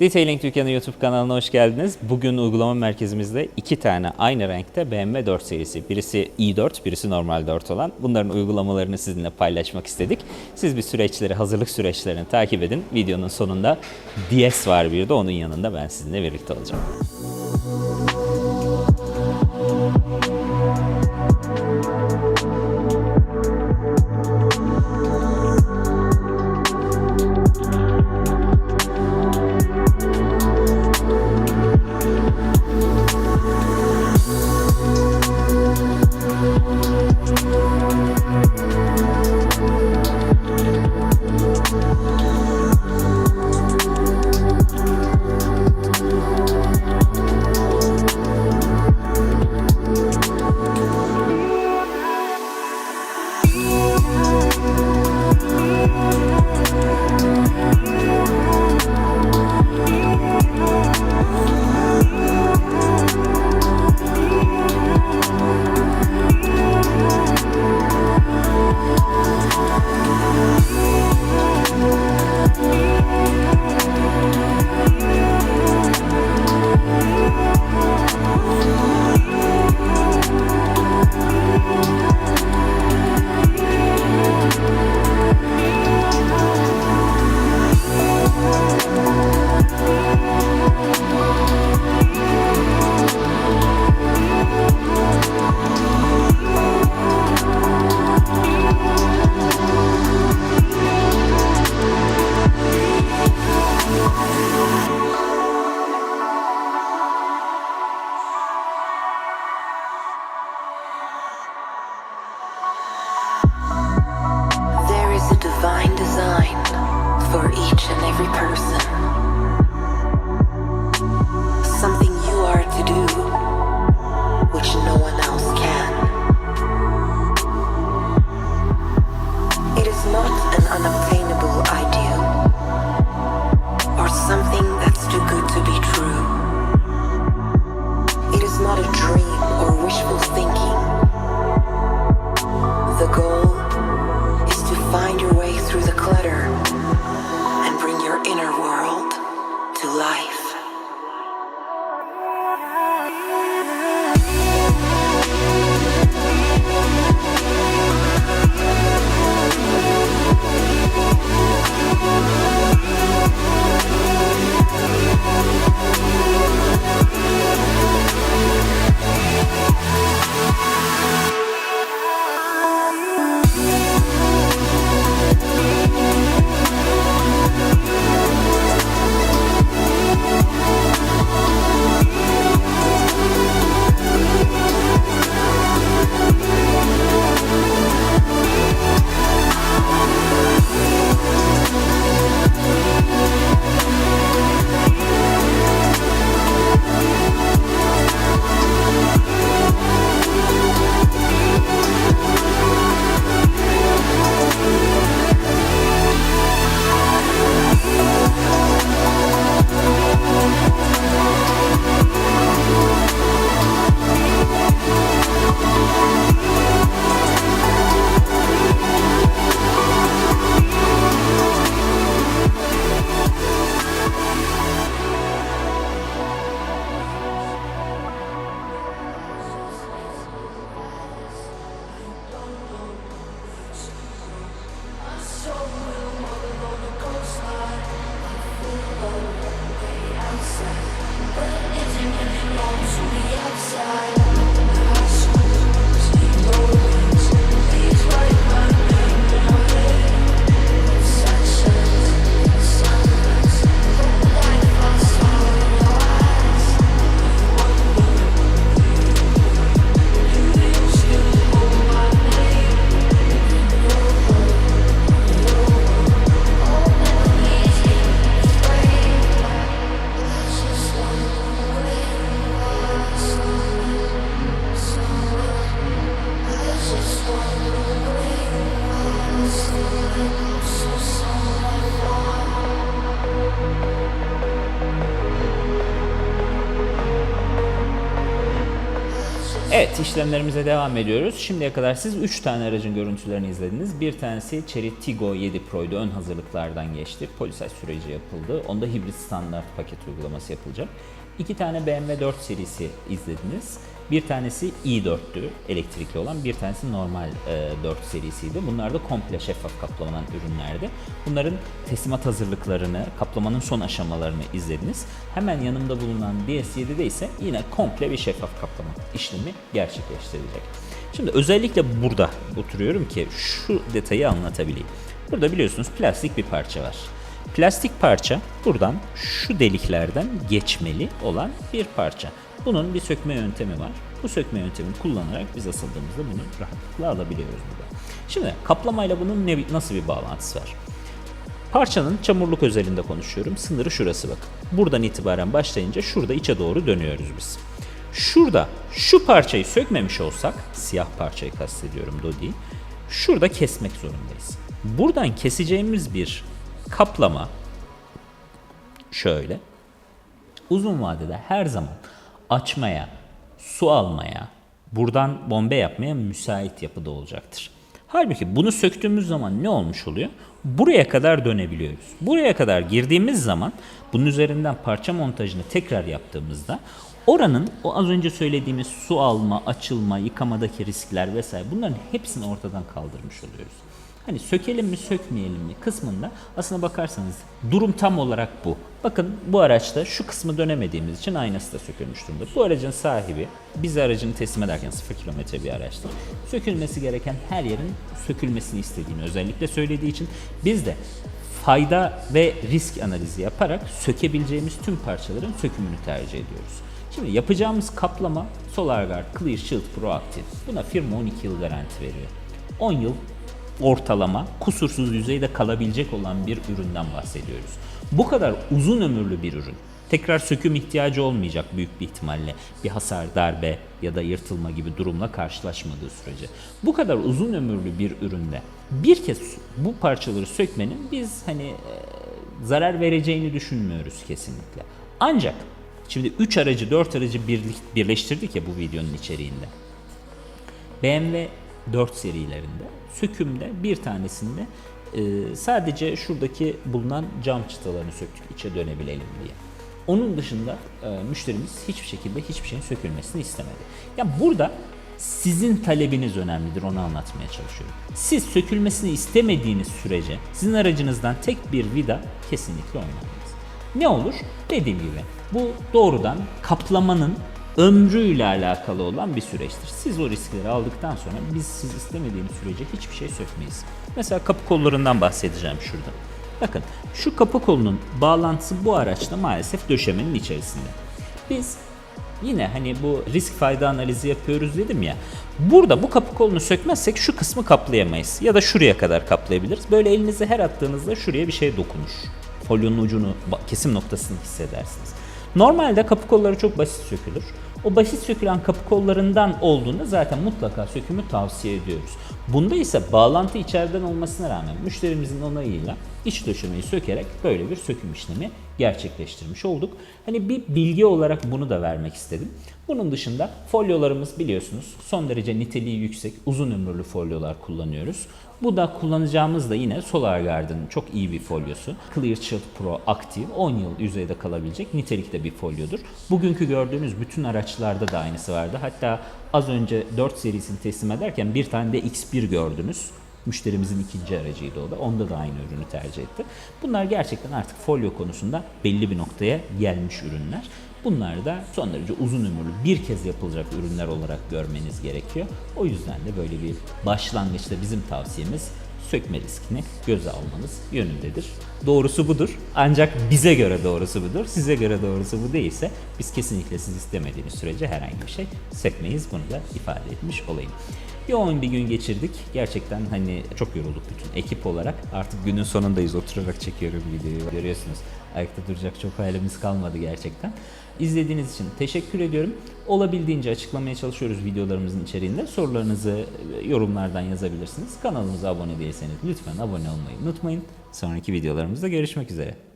Detailing Dükkanı YouTube kanalına hoş geldiniz. Bugün uygulama merkezimizde iki tane aynı renkte BMW 4 serisi. Birisi i4, birisi normal 4 olan. Bunların uygulamalarını sizinle paylaşmak istedik. Siz bir süreçleri, hazırlık süreçlerini takip edin. Videonun sonunda DS var bir de onun yanında ben sizinle birlikte olacağım. Bye. A divine design for each and every person. Evet işlemlerimize devam ediyoruz. Şimdiye kadar siz 3 tane aracın görüntülerini izlediniz. Bir tanesi Chery Tiggo 7 Pro'ydu. Ön hazırlıklardan geçti. Polisaj süreci yapıldı. Onda hibrit standart paket uygulaması yapılacak. İki tane BMW 4 serisi izlediniz. Bir tanesi i4'tü elektrikli olan, bir tanesi normal e, 4 serisiydi. Bunlar da komple şeffaf kaplamadan ürünlerdi. Bunların teslimat hazırlıklarını, kaplamanın son aşamalarını izlediniz. Hemen yanımda bulunan DS7'de ise yine komple bir şeffaf kaplama işlemi gerçekleştirilecek. Şimdi özellikle burada oturuyorum ki şu detayı anlatabileyim. Burada biliyorsunuz plastik bir parça var. Plastik parça buradan şu deliklerden geçmeli olan bir parça. Bunun bir sökme yöntemi var. Bu sökme yöntemini kullanarak biz asıldığımızda bunu rahatlıkla alabiliyoruz burada. Şimdi kaplamayla bunun ne, nasıl bir bağlantısı var? Parçanın çamurluk özelinde konuşuyorum. Sınırı şurası bak. Buradan itibaren başlayınca şurada içe doğru dönüyoruz biz. Şurada şu parçayı sökmemiş olsak, siyah parçayı kastediyorum Dodi, şurada kesmek zorundayız. Buradan keseceğimiz bir kaplama şöyle uzun vadede her zaman açmaya, su almaya, buradan bombe yapmaya müsait yapıda olacaktır. Halbuki bunu söktüğümüz zaman ne olmuş oluyor? Buraya kadar dönebiliyoruz. Buraya kadar girdiğimiz zaman bunun üzerinden parça montajını tekrar yaptığımızda oranın o az önce söylediğimiz su alma, açılma, yıkamadaki riskler vesaire bunların hepsini ortadan kaldırmış oluyoruz. Hani sökelim mi sökmeyelim mi kısmında aslına bakarsanız durum tam olarak bu. Bakın bu araçta şu kısmı dönemediğimiz için aynası da sökülmüş durumda. Bu aracın sahibi bize aracını teslim ederken 0 kilometre bir araçtır. Sökülmesi gereken her yerin sökülmesini istediğini özellikle söylediği için biz de fayda ve risk analizi yaparak sökebileceğimiz tüm parçaların sökümünü tercih ediyoruz. Şimdi yapacağımız kaplama SolarGuard Clear Shield Pro Active. Buna firma 12 yıl garanti veriyor. 10 yıl ortalama kusursuz yüzeyde kalabilecek olan bir üründen bahsediyoruz. Bu kadar uzun ömürlü bir ürün. Tekrar söküm ihtiyacı olmayacak büyük bir ihtimalle bir hasar, darbe ya da yırtılma gibi durumla karşılaşmadığı sürece. Bu kadar uzun ömürlü bir üründe bir kez bu parçaları sökmenin biz hani zarar vereceğini düşünmüyoruz kesinlikle. Ancak şimdi 3 aracı 4 aracı birleştirdik ya bu videonun içeriğinde. BMW 4 serilerinde sökümde bir tanesinde e, sadece şuradaki bulunan cam çıtalarını söktük içe dönebilelim diye. Onun dışında e, müşterimiz hiçbir şekilde hiçbir şeyin sökülmesini istemedi. Ya burada sizin talebiniz önemlidir onu anlatmaya çalışıyorum. Siz sökülmesini istemediğiniz sürece sizin aracınızdan tek bir vida kesinlikle oynanmaz. Ne olur? Dediğim gibi bu doğrudan kaplamanın ömrüyle alakalı olan bir süreçtir. Siz o riskleri aldıktan sonra biz siz istemediğiniz sürece hiçbir şey sökmeyiz. Mesela kapı kollarından bahsedeceğim şurada. Bakın şu kapı kolunun bağlantısı bu araçta maalesef döşemenin içerisinde. Biz yine hani bu risk fayda analizi yapıyoruz dedim ya. Burada bu kapı kolunu sökmezsek şu kısmı kaplayamayız. Ya da şuraya kadar kaplayabiliriz. Böyle elinizi her attığınızda şuraya bir şey dokunur. Folyonun ucunu, kesim noktasını hissedersiniz. Normalde kapı kolları çok basit sökülür. O basit sökülen kapı kollarından olduğunda zaten mutlaka sökümü tavsiye ediyoruz. Bunda ise bağlantı içeriden olmasına rağmen müşterimizin onayıyla iç döşemeyi sökerek böyle bir söküm işlemi gerçekleştirmiş olduk. Hani bir bilgi olarak bunu da vermek istedim. Bunun dışında folyolarımız biliyorsunuz son derece niteliği yüksek uzun ömürlü folyolar kullanıyoruz. Bu da kullanacağımız da yine SolarGuard'ın çok iyi bir folyosu. Clear Pro Active 10 yıl yüzeyde kalabilecek nitelikte bir folyodur. Bugünkü gördüğünüz bütün araçlarda da aynısı vardı. Hatta az önce 4 serisini teslim ederken bir tane de X1 gördünüz. Müşterimizin ikinci aracıydı o da. Onda da aynı ürünü tercih etti. Bunlar gerçekten artık folyo konusunda belli bir noktaya gelmiş ürünler. Bunlar da son derece uzun ömürlü bir kez yapılacak ürünler olarak görmeniz gerekiyor. O yüzden de böyle bir başlangıçta bizim tavsiyemiz sökme riskini göze almanız yönündedir. Doğrusu budur. Ancak bize göre doğrusu budur. Size göre doğrusu bu değilse biz kesinlikle siz istemediğiniz sürece herhangi bir şey sökmeyiz. Bunu da ifade etmiş olayım. Yoğun bir gün geçirdik. Gerçekten hani çok yorulduk bütün ekip olarak. Artık günün sonundayız. Oturarak çekiyorum videoyu. Görüyorsunuz. Ayakta duracak çok halimiz kalmadı gerçekten. İzlediğiniz için teşekkür ediyorum. Olabildiğince açıklamaya çalışıyoruz videolarımızın içeriğinde. Sorularınızı e, yorumlardan yazabilirsiniz. Kanalımıza abone değilseniz lütfen abone olmayı unutmayın. Sonraki videolarımızda görüşmek üzere.